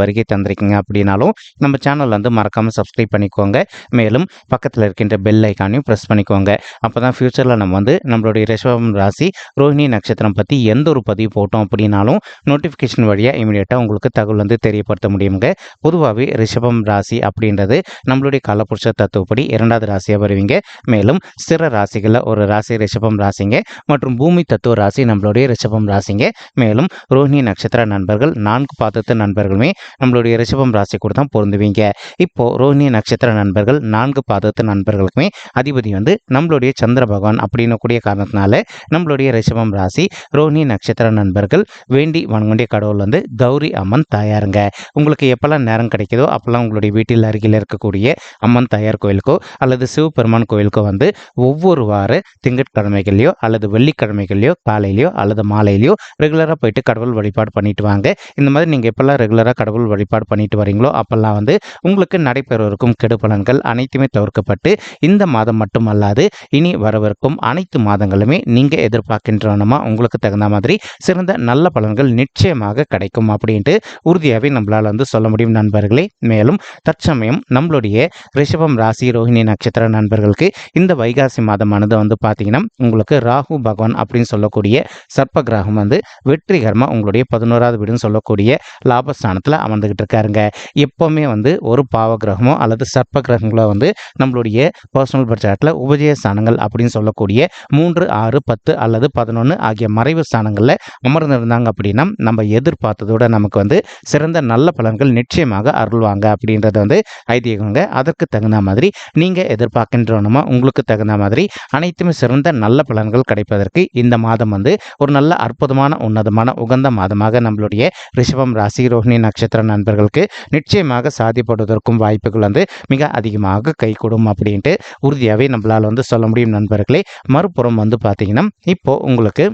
வருகை தந்திருக்கீங்க அப்படின்னாலும் நம்ம சேனல் வந்து மறக்காமல் சப்ஸ்கிரைப் பண்ணிக்கோங்க. மேலும் பக்கத்தில் இருக்கின்ற பெல் ஐக்கானையும் ப்ரெஸ் பண்ணிக்கோங்க. அப்போ தான் ஃப்யூச்சரில் நம்ம வந்து நம்மளுடைய ரிஷபம் ராசி ரோஹிணி நட்சத்திரம் பற்றி எந்த ஒரு பதிவு போட்டோம் அப்படின்னாலும் நோட்டிஃபிகேஷன் வழியாக இமீடியட்டாக உங்களுக்கு தகவல் வந்து தெரியப்படுத்த முடியுங்க. பொதுவாகவே ரிஷபம் ராசி அப்படின்றது நம்மளுடைய காலப்புருஷ தத்துவப்படி இரண்டாவது ராசியாக வருவீங்க. மேலும் சிற ராசிகளில் ஒரு ராசி ரிஷபம் ராசிங்க மற்றும் பூமி தத்துவ ராசி நம்மளுடைய ரிஷபம் ராசிங்க. மேலும் ரோஹிணி நட்சத்திர நண்பர்கள் நான்கு பாதத்து நண்பர்களுமே நம்மளுடைய ரிஷபம் ராசி கூட தான் பொருந்துவீங்க. இப்போ ரோஹிணி நட்சத்திர நண்பர்கள் நான்கு பாதத்து நண்பர்களுக்குமே அதிபதி வந்து நம்மளுடைய சந்திர பகவான் அப்படின்னு கூடிய காரணத்தினால நம்மளுடைய ரிஷபம் ராசி ரோஹிணி நட்சத்திர நண்பர்கள் வேண்டி வணங்குடைய கடவுள் வந்து கௌரி அம்மன் தாயாருங்க. உங்களுக்கு எப்பெல்லாம் நேரம் கிடைக்குதோ அப்பெல்லாம் உங்களுடைய வீட்டில் அருகில் இருக்கக்கூடிய அம்மன் தாயார் கோயிலுக்கோ அல்லது சிவபெருமான் கோயிலுக்கோ வந்து ஒவ்வொரு வார திங்கட்கிழமைகள்லையோ அல்லது வெள்ளிக்கிழமைகள்லையோ காலையிலையோ அல்லது மாலையிலையோ ரெகுலராக போயிட்டு கடவுள் வழிபாடு பண்ணிட்டு வாங்க. இந்த மாதிரி நீங்கள் எப்பெல்லாம் ரெகுலராக கடவுள் வழிபாடு பண்ணிட்டு வரீங்களோ அப்பெல்லாம் வந்து உங்களுக்கு நடைபெறவிருக்கும் கெடு பலன்கள் அனைத்துமே தவிர்க்கப்பட்டு இந்த மாதம் மட்டுமல்லாது இனி வரவிருக்கும் அனைத்து மாதங்களுமே நீங்கள் எதிர்பார்க்கின்றனமா உங்களுக்கு தகுந்த மாதிரி சிறந்த நல்ல பலன்கள் நிச்சயமாக கிடைக்கும் அப்படின்ட்டு உறுதியாகவே நம்மளால் வந்து சொல்ல முடியும் நண்பர்களே. மேலும் தற்சமயம் நம்மளுடைய ரிஷபம் ராசி ரோஹிணி நட்சத்திர நண்பர்களுக்கு இந்த வைகாசி மாதமானது வந்து பார்த்தீங்கன்னா உங்களுக்கு ராகு பகவான் அப்படின்னு சொல்லக்கூடிய சர்ப்ப கிரகம் வந்து வெற்றிகரமாக உங்களுடைய பதினோராவது வீடுன்னு சொல்லக்கூடிய லாபஸ்தானத்தில் அமர்ந்துகிட்டு இருக்காருங்க எப்போவுமே வந்து ஒரு பாவ கிரகமோ அல்லது சர்ப்ப கிரகங்களோ வந்து நம்மளுடைய பர்சனல் பட்ஜெட்டில் உபஜய ஸ்தானங்கள் அப்படின்னு சொல்லக்கூடிய மூன்று ஆறு பத்து அல்லது பதினொன்று ஆகிய மறைவு ஸ்தானங்களில் அமர்ந்திருந்தாங்க அப்படின்னா நம்ம எதிர்பார்த்ததோட நமக்கு வந்து சிறந்த நல்ல பலன்கள் நிச்சயமாக அருள்வாங்க அப்படின்றது வந்து ஐதீகங்க அதற்கு தகுந்த மாதிரி நீங்கள் எதிர்பார்க்கின்றனமா உங்களுக்கு தகுந்த மாதிரி அனைத்துமே சிறந்த நல்ல பலன்கள் கிடைப்பதற்கு இந்த மாதம் வந்து ஒரு நல்ல அற்புதமான உன்னதமான உகந்த மாதமாக நம்மளுடைய ரிஷபம் ராசி ரோஹிணி நட்சத்திர நண்பர்களுக்கு நிச்சயமாக சாதிப்படுவதற்கும் வாய்ப்புகள் வந்து மிக அதிகமாக கைகூடும் அப்படின்ட்டு உறுதியாகவே நம்மளால் வந்து சொல்ல முடியும் நண்பர்களே. மறுபுறம் வந்து பார்த்தீங்கன்னா இப்போது உங்களுக்கு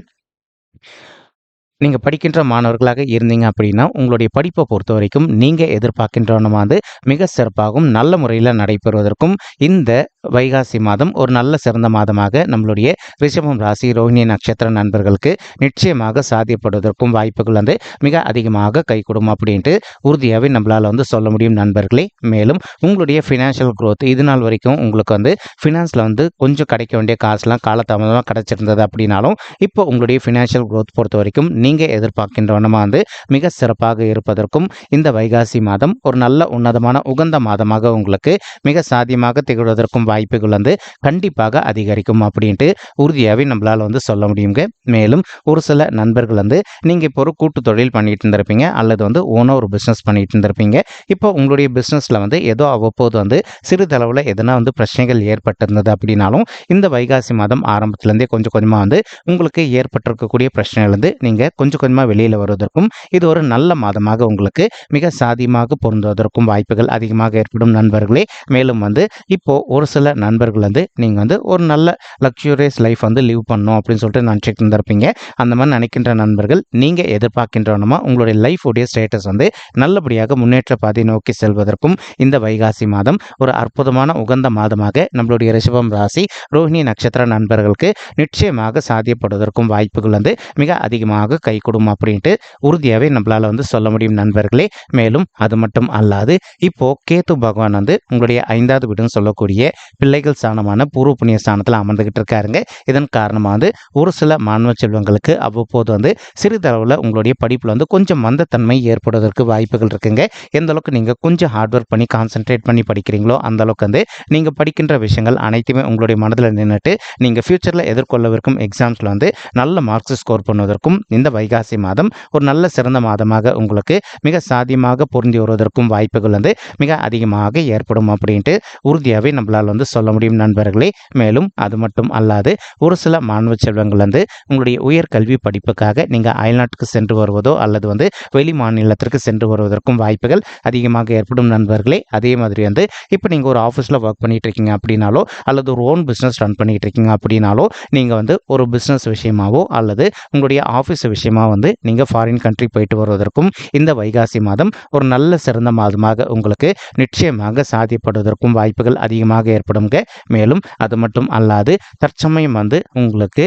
நீங்கள் படிக்கின்ற மாணவர்களாக இருந்தீங்க அப்படின்னா உங்களுடைய படிப்பை பொறுத்த வரைக்கும் நீங்கள் எதிர்பார்க்கின்றவனமா வந்து மிக சிறப்பாகவும் நல்ல முறையில் நடைபெறுவதற்கும் இந்த வைகாசி மாதம் ஒரு நல்ல சிறந்த மாதமாக நம்மளுடைய ரிஷபம் ராசி ரோஹிணி நட்சத்திர நண்பர்களுக்கு நிச்சயமாக சாத்தியப்படுவதற்கும் வாய்ப்புகள் வந்து மிக அதிகமாக கைகூடும் அப்படின்ட்டு உறுதியாகவே நம்மளால் வந்து சொல்ல முடியும் நண்பர்களே. மேலும் உங்களுடைய ஃபினான்ஷியல் குரோத் இது நாள் வரைக்கும் உங்களுக்கு வந்து ஃபினான்ஸில் வந்து கொஞ்சம் கிடைக்க வேண்டிய காசுலாம் காலதாமதமாக கிடைச்சிருந்தது அப்படின்னாலும் இப்போ உங்களுடைய ஃபினான்ஷியல் குரோத் பொறுத்த வரைக்கும் நீங்கள் எதிர்பார்க்கின்ற வண்ணமாக வந்து மிக சிறப்பாக இருப்பதற்கும் இந்த வைகாசி மாதம் ஒரு நல்ல உன்னதமான உகந்த மாதமாக உங்களுக்கு மிக சாத்தியமாக திகழ்வதற்கும் வாய்ப்புகள் வந்து கண்டிப்பாக அதிகரிக்கும் அப்படின்ட்டு உறுதியாகவே நம்மளால் வந்து சொல்ல முடியுங்க. மேலும் ஒரு சில நண்பர்கள் வந்து நீங்கள் இப்போ ஒரு கூட்டு தொழில் பண்ணிட்டு இருந்திருப்பீங்க அல்லது வந்து ஓனாக ஒரு பிஸ்னஸ் பண்ணிட்டு இருந்திருப்பீங்க. இப்போ உங்களுடைய பிஸ்னஸில் வந்து ஏதோ அவ்வப்போது வந்து சிறிதளவில் எதனா வந்து பிரச்சனைகள் ஏற்பட்டிருந்தது அப்படின்னாலும் இந்த வைகாசி மாதம் ஆரம்பத்துலேருந்தே கொஞ்சம் கொஞ்சமாக வந்து உங்களுக்கு ஏற்பட்டிருக்கக்கூடிய பிரச்சனையிலேருந்து நீங்கள் கொஞ்சம் கொஞ்சமாக வெளியில் வருவதற்கும் இது ஒரு நல்ல மாதமாக உங்களுக்கு மிக சாதியமாக பொருந்துவதற்கும் வாய்ப்புகள் அதிகமாக ஏற்படும் நண்பர்களே. மேலும் வந்து இப்போ ஒரு சில நண்பர்கள் வந்து நீங்கள் வந்து ஒரு நல்ல லக்ஸூரியஸ் லைஃப் வந்து லீவ் பண்ணணும் அப்படின்னு சொல்லிட்டு நினச்சிட்டு இருந்திருப்பீங்க அந்த மாதிரி நினைக்கின்ற நண்பர்கள் நீங்கள் எதிர்பார்க்கின்றனமா உங்களுடைய லைஃபுடைய ஸ்டேட்டஸ் வந்து நல்லபடியாக முன்னேற்ற பாதை நோக்கி செல்வதற்கும் இந்த வைகாசி மாதம் ஒரு அற்புதமான உகந்த மாதமாக நம்மளுடைய ரிஷபம் ராசி ரோஹிணி நட்சத்திர நண்பர்களுக்கு நிச்சயமாக சாத்தியப்படுவதற்கும் வாய்ப்புகள் வந்து மிக அதிகமாக கைகூடும் அப்படின்ட்டு உறுதியாகவே நம்மளால் வந்து சொல்ல முடியும் நண்பர்களே. மேலும் அது மட்டும் அல்லாது இப்போ கேத்து பகவான் வந்து உங்களுடைய ஐந்தாவது வீடுன்னு சொல்லக்கூடிய பிள்ளைகள் ஸ்தானமான பூர்வ புண்ணிய ஸ்தானத்தில் அமர்ந்துகிட்டு இருக்காருங்க. இதன் காரணமாக வந்து ஒரு சில மாணவ செல்வங்களுக்கு அவ்வப்போது வந்து சிறிதளவில் உங்களுடைய படிப்பில் வந்து கொஞ்சம் மந்தத்தன்மை ஏற்படுவதற்கு வாய்ப்புகள் இருக்குங்க. எந்த அளவுக்கு நீங்கள் கொஞ்சம் ஹார்ட் ஒர்க் பண்ணி கான்சென்ட்ரேட் பண்ணி படிக்கிறீங்களோ அந்த அளவுக்கு வந்து நீங்கள் படிக்கின்ற விஷயங்கள் அனைத்துமே உங்களுடைய மனதில் நின்றுட்டு நீங்கள் ஃப்யூச்சரில் எதிர்கொள்ளவிருக்கும் எக்ஸாம்ஸில் வந்து நல்ல மார்க்ஸ் ஸ்கோர் பண்ணுவதற்கும் இந்த வைகாசி மாதம் ஒரு நல்ல சிறந்த மாதமாக உங்களுக்கு மிக சாத்தியமாக பொருந்தி வருவதற்கும் வாய்ப்புகள் வந்து மிக அதிகமாக ஏற்படும் அப்படின்ட்டு உறுதியாகவே நம்மளால் வந்து வந்து சொல்ல முடியும் நண்பர்களே. மேலும் அது மட்டும் அல்லாது ஒரு சில மாணவ செல்வங்கள் வந்து உங்களுடைய உயர்கல்வி படிப்புக்காக நீங்கள் அயல்நாட்டுக்கு சென்று வருவதோ அல்லது வந்து வெளி மாநிலத்திற்கு சென்று வருவதற்கும் வாய்ப்புகள் அதிகமாக ஏற்படும் நண்பர்களே. அதே மாதிரி வந்து இப்போ நீங்கள் ஒரு ஆஃபீஸில் ஒர்க் பண்ணிகிட்டு இருக்கீங்க அப்படின்னாலோ அல்லது ஒரு ஓன் பிஸ்னஸ் ரன் பண்ணிகிட்டு இருக்கீங்க அப்படின்னாலோ நீங்கள் வந்து ஒரு பிஸ்னஸ் விஷயமாவோ அல்லது உங்களுடைய ஆஃபீஸ் விஷயமா வந்து நீங்கள் ஃபாரின் கண்ட்ரி போயிட்டு வருவதற்கும் இந்த வைகாசி மாதம் ஒரு நல்ல சிறந்த மாதமாக உங்களுக்கு நிச்சயமாக சாத்தியப்படுவதற்கும் வாய்ப்புகள் அதிகமாக ஏற்படுங்க மேலும் அது மட்டும் அல்லாது தற்சமயம் வந்து உங்களுக்கு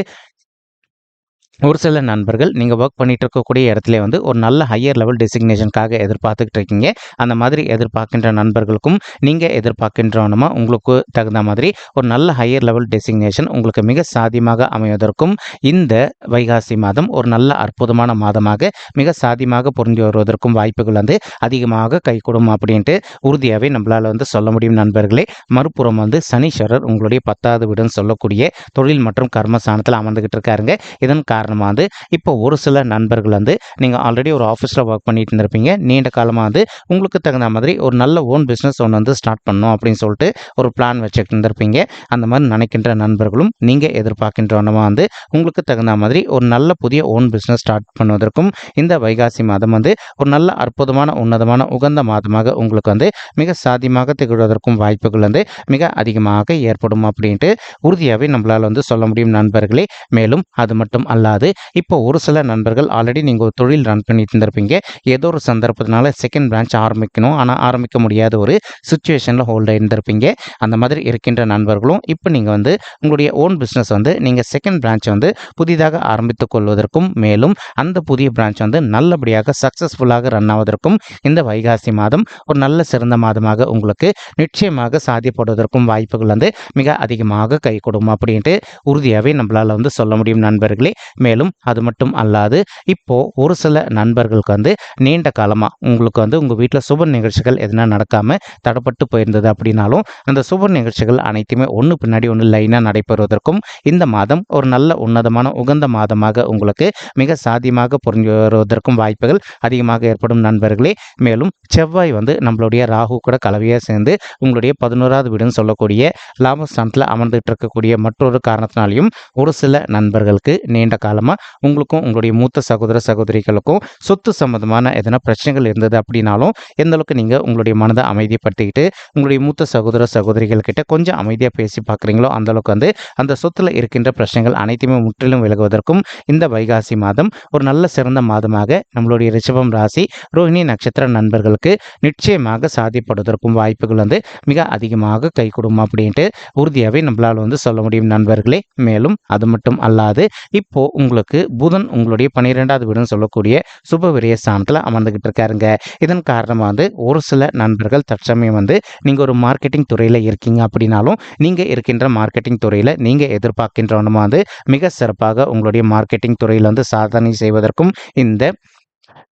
ஒரு சில நண்பர்கள் நீங்கள் ஒர்க் பண்ணிட்டு இருக்கக்கூடிய இடத்துல வந்து ஒரு நல்ல ஹையர் லெவல் டெசிக்னேஷனுக்காக எதிர்பார்த்துக்கிட்டு இருக்கீங்க அந்த மாதிரி எதிர்பார்க்கின்ற நண்பர்களுக்கும் நீங்கள் எதிர்பார்க்கின்றவனுமா உங்களுக்கு தகுந்த மாதிரி ஒரு நல்ல ஹையர் லெவல் டெசிக்னேஷன் உங்களுக்கு மிக சாதியமாக அமைவதற்கும் இந்த வைகாசி மாதம் ஒரு நல்ல அற்புதமான மாதமாக மிக சாதியமாக பொருந்தி வருவதற்கும் வாய்ப்புகள் வந்து அதிகமாக கைகூடும் அப்படின்ட்டு உறுதியாகவே நம்மளால் வந்து சொல்ல முடியும் நண்பர்களே. மறுபுறம் வந்து சனீஸ்வரர் உங்களுடைய பத்தாவது வீடுன்னு சொல்லக்கூடிய தொழில் மற்றும் கர்மஸ்தானத்தில் அமர்ந்துகிட்டு இருக்காருங்க இதன் காரணமாக வந்து இப்போ ஒரு சில நண்பர்கள் வந்து நீங்கள் ஆல்ரெடி ஒரு ஆஃபீஸில் ஒர்க் பண்ணிட்டு இருந்திருப்பீங்க நீண்ட காலமாக வந்து உங்களுக்கு தகுந்த மாதிரி ஒரு நல்ல ஓன் பிஸ்னஸ் ஒன்று வந்து ஸ்டார்ட் பண்ணணும் அப்படின்னு சொல்லிட்டு ஒரு பிளான் வச்சுட்டு இருந்திருப்பீங்க. அந்த மாதிரி நினைக்கின்ற நண்பர்களும் நீங்கள் எதிர்பார்க்கின்றவனமாக வந்து உங்களுக்கு தகுந்த மாதிரி ஒரு நல்ல புதிய ஓன் பிஸ்னஸ் ஸ்டார்ட் பண்ணுவதற்கும் இந்த வைகாசி மாதம் வந்து ஒரு நல்ல அற்புதமான உன்னதமான உகந்த மாதமாக உங்களுக்கு வந்து மிக சாத்தியமாக திகழ்வதற்கும் வாய்ப்புகள் வந்து மிக அதிகமாக ஏற்படும் அப்படின்ட்டு உறுதியாகவே நம்மளால் வந்து சொல்ல முடியும் நண்பர்களே. மேலும் அது மட்டும் அல்லாது இப்போ ஒரு சில நண்பர்கள் ஆல்ரெடி நீங்கள் ஒரு தொழில் ரன் பண்ணிட்டு இருந்திருப்பீங்க. ஏதோ ஒரு சந்தர்ப்பத்தினால செகண்ட் பிரான்ச் ஆரம்பிக்கணும். ஆனால் ஆரம்பிக்க முடியாத ஒரு சுச்சுவேஷனில் ஹோல்ட் இருந்திருப்பீங்க அந்த மாதிரி இருக்கின்ற நண்பர்களும் இப்போ நீங்கள் வந்து உங்களுடைய ஓன் பிஸ்னஸ் வந்து நீங்கள் செகண்ட் பிரான்ச் வந்து புதிதாக ஆரம்பித்துக் கொள்வதற்கும் மேலும் அந்த புதிய பிரான்ச் வந்து நல்லபடியாக சக்ஸஸ்ஃபுல்லாக ரன் ஆவதற்கும் இந்த வைகாசி மாதம் ஒரு நல்ல சிறந்த மாதமாக உங்களுக்கு நிச்சயமாக சாத்தியப்படுவதற்கும் வாய்ப்புகள் வந்து மிக அதிகமாக கை கொடுக்கும் அப்படின்ட்டு உறுதியாகவே நம்மளால் வந்து சொல்ல முடியும் நண்பர்களே. மேலும் அது மட்டும் அல்லாது இப்போ ஒரு சில நண்பர்களுக்கு வந்து நீண்ட காலமாக உங்களுக்கு வந்து உங்கள் வீட்டில் சுப நிகழ்ச்சிகள் எதுனா நடக்காமல் தடப்பட்டு போயிருந்தது அப்படின்னாலும் அந்த சுப நிகழ்ச்சிகள் அனைத்துமே ஒன்று பின்னாடி ஒன்று லைனாக நடைபெறுவதற்கும் இந்த மாதம் ஒரு நல்ல உன்னதமான உகந்த மாதமாக உங்களுக்கு மிக சாத்தியமாக புரிஞ்சு வருவதற்கும் வாய்ப்புகள் அதிகமாக ஏற்படும் நண்பர்களே. மேலும் செவ்வாய் வந்து நம்மளுடைய ராகு கூட கலவையாக சேர்ந்து உங்களுடைய பதினோராவது வீடுன்னு சொல்லக்கூடிய லாபஸ்தானத்தில் அமர்ந்துட்டு இருக்கக்கூடிய மற்றொரு காரணத்தினாலையும் ஒரு சில நண்பர்களுக்கு நீண்ட காலமாக உங்களுக்கும் உங்களுடைய மூத்த சகோதர சகோதரிகளுக்கும் சொத்து சம்பந்தமான எதனா பிரச்சனைகள் இருந்தது அப்படின்னாலும் எந்த அளவுக்கு நீங்கள் உங்களுடைய மனதை அமைதிப்படுத்திக்கிட்டு உங்களுடைய மூத்த சகோதர சகோதரிகள் கிட்ட கொஞ்சம் அமைதியாக பேசி பார்க்குறீங்களோ அந்த அளவுக்கு வந்து அந்த சொத்துல இருக்கின்ற பிரச்சனைகள் அனைத்துமே முற்றிலும் விலகுவதற்கும் இந்த வைகாசி மாதம் ஒரு நல்ல சிறந்த மாதமாக நம்மளுடைய ரிஷபம் ராசி ரோஹிணி நட்சத்திர நண்பர்களுக்கு நிச்சயமாக சாதிப்படுவதற்கும் வாய்ப்புகள் வந்து மிக அதிகமாக கை கொடுக்கும் அப்படின்ட்டு உறுதியாகவே நம்மளால் வந்து சொல்ல முடியும் நண்பர்களே. மேலும் அது மட்டும் அல்லாது இப்போ உங்களுக்கு புதன் உங்களுடைய பன்னிரெண்டாவது வீடுன்னு சொல்லக்கூடிய சுப விரய ஸ்தானத்தில் அமர்ந்துகிட்டு இருக்காருங்க இதன் காரணமாக வந்து ஒரு சில நண்பர்கள் தற்சமயம் வந்து நீங்கள் ஒரு மார்க்கெட்டிங் துறையில் இருக்கீங்க அப்படின்னாலும் நீங்கள் இருக்கின்ற மார்க்கெட்டிங் துறையில் நீங்கள் எதிர்பார்க்கின்றவனுமா வந்து மிக சிறப்பாக உங்களுடைய மார்க்கெட்டிங் துறையில் வந்து சாதனை செய்வதற்கும் இந்த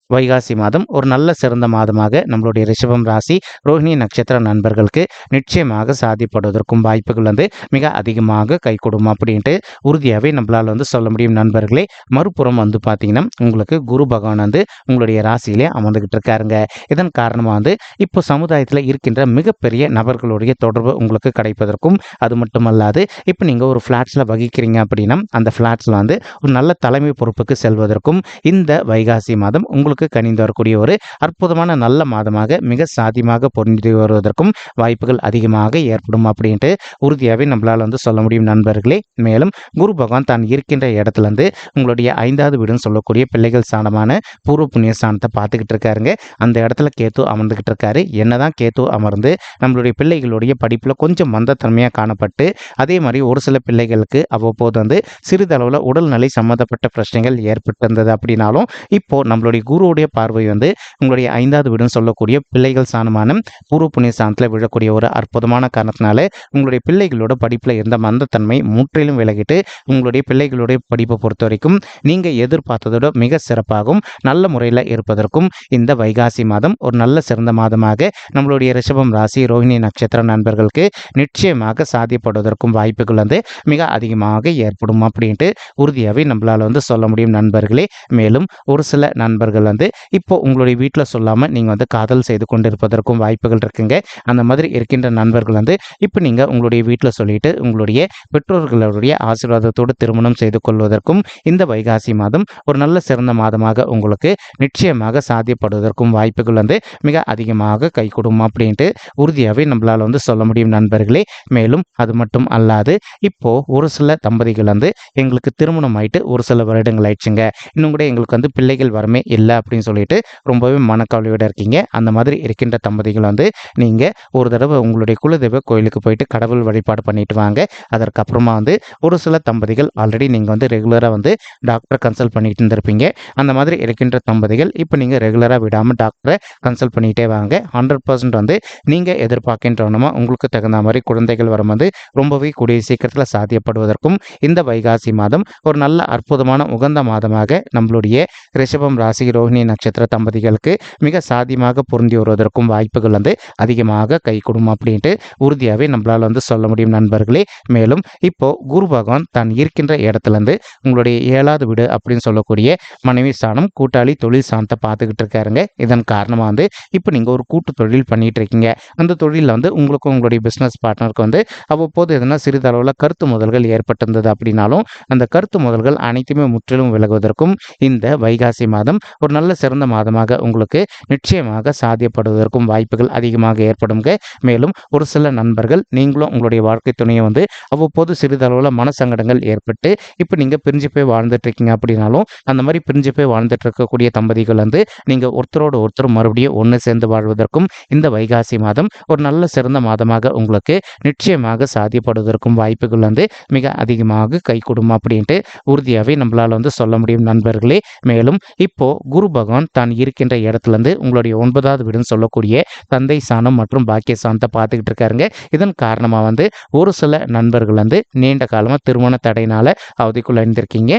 வைகாசி மாதம் ஒரு நல்ல சிறந்த மாதமாக நம்மளுடைய ரிஷபம் ராசி ரோஹிணி நட்சத்திர நண்பர்களுக்கு நிச்சயமாக சாதிப்படுவதற்கும் வாய்ப்புகள் வந்து மிக அதிகமாக கை கொடுக்கும் அப்படின்ட்டு உறுதியாகவே நம்மளால் வந்து சொல்ல முடியும் நண்பர்களே. மறுபுறம் வந்து பார்த்தீங்கன்னா உங்களுக்கு குரு பகவான் வந்து உங்களுடைய ராசியிலே அமர்ந்துகிட்டு இருக்காருங்க. இதன் காரணமாக வந்து இப்போ சமுதாயத்தில் இருக்கின்ற மிகப்பெரிய நபர்களுடைய தொடர்பு உங்களுக்கு கிடைப்பதற்கும் அது மட்டுமல்லாது இப்போ நீங்கள் ஒரு ஃப்ளாட்ஸில் வகிக்கிறீங்க அப்படின்னா அந்த ஃப்ளாட்ஸில் வந்து ஒரு நல்ல தலைமை பொறுப்புக்கு செல்வதற்கும் இந்த வைகாசி மாதம் உங்களுக்கு கனிந்து வரக்கூடிய ஒரு அற்புதமான நல்ல மாதமாக மிக சாத்தியமாக பொருந்தி வருவதற்கும் வாய்ப்புகள் அதிகமாக ஏற்படும் அப்படின்ட்டு உறுதியாகவே நம்மளால் வந்து சொல்ல முடியும் நண்பர்களே. மேலும் குரு பகவான் தான் இருக்கின்ற இடத்துல இருந்து உங்களுடைய ஐந்தாவது வீடுன்னு சொல்லக்கூடிய பிள்ளைகள் ஸ்தானமான பூர்வ புண்ணிய ஸ்தானத்தை பார்த்துக்கிட்டு இருக்காருங்க. அந்த இடத்துல கேத்து அமர்ந்துக்கிட்டு இருக்காரு. என்னதான் கேத்து அமர்ந்து நம்மளுடைய பிள்ளைகளுடைய படிப்பில் கொஞ்சம் மந்தத்தன்மையாக காணப்பட்டு அதே மாதிரி ஒரு சில பிள்ளைகளுக்கு அவ்வப்போது வந்து சிறிதளவில் உடல்நிலை சம்மந்தப்பட்ட பிரச்சனைகள் ஏற்பட்டிருந்தது அப்படின்னாலும் இப்போ நம்மளுடைய குரு குருவுடைய பார்வை வந்து உங்களுடைய ஐந்தாவது வீடுன்னு சொல்லக்கூடிய பிள்ளைகள் சாணமான பூர்வ புண்ணிய ஸ்தானத்தில் விழக்கூடிய ஒரு அற்புதமான காரணத்தினால உங்களுடைய பிள்ளைகளோட படிப்பில் இருந்த மந்தத்தன்மை முற்றிலும் விலகிட்டு உங்களுடைய பிள்ளைகளுடைய படிப்பை பொறுத்த வரைக்கும் நீங்கள் எதிர்பார்த்ததோட மிக சிறப்பாகவும் நல்ல முறையில் இருப்பதற்கும் இந்த வைகாசி மாதம் ஒரு நல்ல சிறந்த மாதமாக நம்மளுடைய ரிஷபம் ராசி ரோஹிணி நட்சத்திர நண்பர்களுக்கு நிச்சயமாக சாத்தியப்படுவதற்கும் வாய்ப்புகள் வந்து மிக அதிகமாக ஏற்படும் அப்படின்ட்டு உறுதியாகவே நம்மளால் வந்து சொல்ல முடியும் நண்பர்களே. மேலும் ஒரு சில நண்பர்கள் வந்து இப்போ உங்களுடைய வீட்டில் சொல்லாமல் நீங்கள் வந்து காதல் செய்து கொண்டிருப்பதற்கும் வாய்ப்புகள் இருக்குங்க. அந்த மாதிரி இருக்கின்ற நண்பர்கள் வந்து இப்போ நீங்கள் உங்களுடைய வீட்டில் சொல்லிட்டு உங்களுடைய பெற்றோர்களுடைய ஆசீர்வாதத்தோடு திருமணம் செய்து கொள்வதற்கும் இந்த வைகாசி மாதம் ஒரு நல்ல சிறந்த மாதமாக உங்களுக்கு நிச்சயமாக சாத்தியப்படுவதற்கும் வாய்ப்புகள் வந்து மிக அதிகமாக கை கொடுக்கும் அப்படின்ட்டு உறுதியாகவே நம்மளால் வந்து சொல்ல முடியும் நண்பர்களே. மேலும் அது மட்டும் அல்லாது இப்போ ஒரு சில தம்பதிகள் வந்து எங்களுக்கு திருமணம் ஆயிட்டு ஒரு சில வருடங்கள் ஆயிடுச்சுங்க. இன்னும் கூட எங்களுக்கு வந்து பிள்ளைகள் வரமே இல்லை அப்படின்னு சொல்லிட்டு ரொம்பவே மனக்கவலையோட இருக்கீங்க. அந்த மாதிரி இருக்கின்ற தம்பதிகள் வந்து நீங்கள் ஒரு தடவை உங்களுடைய குலதெய்வ கோயிலுக்கு போயிட்டு கடவுள் வழிபாடு பண்ணிட்டு வாங்க. அதற்கப்புறமா வந்து ஒரு சில தம்பதிகள் ஆல்ரெடி நீங்கள் வந்து ரெகுலராக வந்து டாக்டரை கன்சல்ட் பண்ணிட்டு இருந்திருப்பீங்க. அந்த மாதிரி இருக்கின்ற தம்பதிகள் இப்போ நீங்கள் ரெகுலராக விடாமல் டாக்டரை கன்சல்ட் பண்ணிகிட்டே வாங்க. ஹண்ட்ரட் பர்சன்ட் வந்து நீங்கள் எதிர்பார்க்கின்றவனமா உங்களுக்கு தகுந்த மாதிரி குழந்தைகள் வரும் வந்து ரொம்பவே கூடிய சீக்கிரத்தில் சாத்தியப்படுவதற்கும் இந்த வைகாசி மாதம் ஒரு நல்ல அற்புதமான உகந்த மாதமாக நம்மளுடைய ரிஷபம் ராசி ரோஹிணி நட்சத்திர தம்பதிகளுக்கு மிக சாதியமாக பொருந்தி வருவதற்கும் வாய்ப்புகள் வந்து அதிகமாக கை அப்படின்ட்டு உறுதியாகவே நம்மளால் வந்து சொல்ல முடியும் நண்பர்களே. மேலும் இப்போ குரு பகவான் தான் இருக்கின்ற இடத்துலேருந்து உங்களுடைய ஏழாவது வீடு அப்படின்னு சொல்லக்கூடிய மனைவி சாணம் கூட்டாளி தொழில் சாணத்தை பார்த்துக்கிட்டு இருக்காருங்க. இதன் காரணமாக வந்து இப்போ நீங்கள் ஒரு கூட்டு தொழில் பண்ணிகிட்டு இருக்கீங்க. அந்த தொழிலில் வந்து உங்களுக்கும் உங்களுடைய பிஸ்னஸ் பார்ட்னருக்கு வந்து அவ்வப்போது எதனா சிறிதளவில் கருத்து முதல்கள் ஏற்பட்டிருந்தது அப்படின்னாலும் அந்த கருத்து முதல்கள் அனைத்துமே முற்றிலும் விலகுவதற்கும் இந்த வைகாசி மாதம் ஒரு நல்ல நல்ல சிறந்த மாதமாக உங்களுக்கு நிச்சயமாக சாத்தியப்படுவதற்கும் வாய்ப்புகள் அதிகமாக ஏற்படுங்க மேலும் ஒரு சில நண்பர்கள் நீங்களும் உங்களுடைய வாழ்க்கை துணையை வந்து அவ்வப்போது சிறிதளவில் மனசங்கடங்கள் ஏற்பட்டு இப்போ நீங்கள் பிரிஞ்சு போய் வாழ்ந்துட்டு இருக்கீங்க அப்படின்னாலும் அந்த மாதிரி பிரிஞ்சு போய் வாழ்ந்துட்டு இருக்கக்கூடிய தம்பதிகள் வந்து நீங்கள் ஒருத்தரோட ஒருத்தர் மறுபடியும் ஒன்று சேர்ந்து வாழ்வதற்கும் இந்த வைகாசி மாதம் ஒரு நல்ல சிறந்த மாதமாக உங்களுக்கு நிச்சயமாக சாத்தியப்படுவதற்கும் வாய்ப்புகள் வந்து மிக அதிகமாக கை கொடுமா அப்படின்ட்டு உறுதியாகவே நம்மளால் வந்து சொல்ல முடியும் நண்பர்களே. மேலும் இப்போ குரு பகவான் தான் இருக்கின்ற இடத்துலேருந்து உங்களுடைய ஒன்பதாவது வீடுன்னு சொல்லக்கூடிய தந்தை சாணம் மற்றும் பாக்கிய சாணத்தை பார்த்துக்கிட்டு இருக்காருங்க. இதன் காரணமாக வந்து ஒரு சில நண்பர்கள் வந்து நீண்ட காலமாக திருமண தடையினால அவதிக்குள்ள இருந்திருக்கீங்க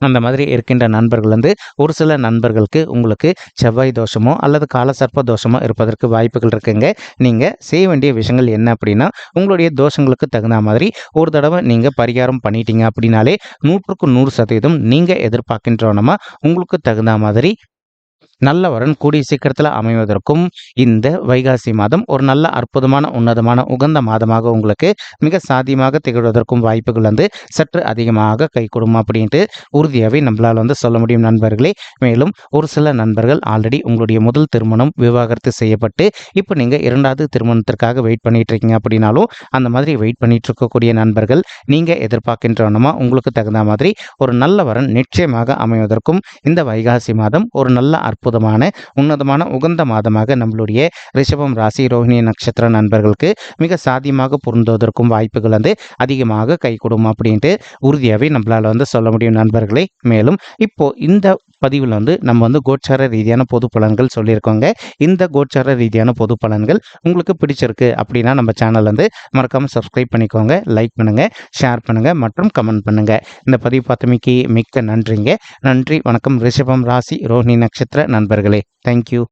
அந்த மாதிரி இருக்கின்ற நண்பர்கள் வந்து ஒரு சில நண்பர்களுக்கு உங்களுக்கு செவ்வாய் தோஷமோ அல்லது காலசர்ப்ப தோஷமோ இருப்பதற்கு வாய்ப்புகள் இருக்குங்க. நீங்கள் செய்ய வேண்டிய விஷயங்கள் என்ன அப்படின்னா உங்களுடைய தோஷங்களுக்கு தகுந்த மாதிரி ஒரு தடவை நீங்கள் பரிகாரம் பண்ணிட்டீங்க அப்படின்னாலே நூற்றுக்கு நூறு சதவீதம் நீங்கள் எதிர்பார்க்கின்றோனமா உங்களுக்கு தகுந்த மாதிரி நல்ல வரன் கூடிய சீக்கிரத்தில் அமைவதற்கும் இந்த வைகாசி மாதம் ஒரு நல்ல அற்புதமான உன்னதமான உகந்த மாதமாக உங்களுக்கு மிக சாதியமாக திகழ்வதற்கும் வாய்ப்புகள் வந்து சற்று அதிகமாக கை கொடுக்கும் அப்படின்ட்டு உறுதியாகவே நம்மளால் வந்து சொல்ல முடியும் நண்பர்களே. மேலும் ஒரு சில நண்பர்கள் ஆல்ரெடி உங்களுடைய முதல் திருமணம் விவாகரத்து செய்யப்பட்டு இப்போ நீங்கள் இரண்டாவது திருமணத்திற்காக வெயிட் பண்ணிட்டு இருக்கீங்க அப்படின்னாலும் அந்த மாதிரி வெயிட் பண்ணிட்டு இருக்கக்கூடிய நண்பர்கள் நீங்கள் எதிர்பார்க்கின்றவனமா உங்களுக்கு தகுந்த மாதிரி ஒரு நல்ல வரன் நிச்சயமாக அமைவதற்கும் இந்த வைகாசி மாதம் ஒரு நல்ல அற்புதமான உன்னதமான உகந்த மாதமாக நம்மளுடைய ரிஷபம் ராசி ரோஹிணி நட்சத்திர நண்பர்களுக்கு மிக சாத்தியமாக பொருந்துவதற்கும் வாய்ப்புகள் வந்து அதிகமாக கை கொடுக்கும் அப்படின்ட்டு உறுதியாகவே நம்மளால் வந்து சொல்ல முடியும் நண்பர்களை. மேலும் இப்போ இந்த பதிவில் வந்து நம்ம வந்து கோச்சார ரீதியான பொது பலன்கள் சொல்லியிருக்கோங்க. இந்த கோச்சார ரீதியான பொது பலன்கள் உங்களுக்கு பிடிச்சிருக்கு அப்படின்னா நம்ம சேனல் வந்து மறக்காமல் சப்ஸ்கிரைப் பண்ணிக்கோங்க லைக் பண்ணுங்கள் ஷேர் பண்ணுங்கள் மற்றும் கமெண்ட் பண்ணுங்கள் இந்த பதிவு பார்த்தமைக்கு மிக்க நன்றிங்க. நன்றி வணக்கம். ரிஷபம் ராசி ரோஹிணி நட்சத்திர நண்பர்களே. தேங்க்யூ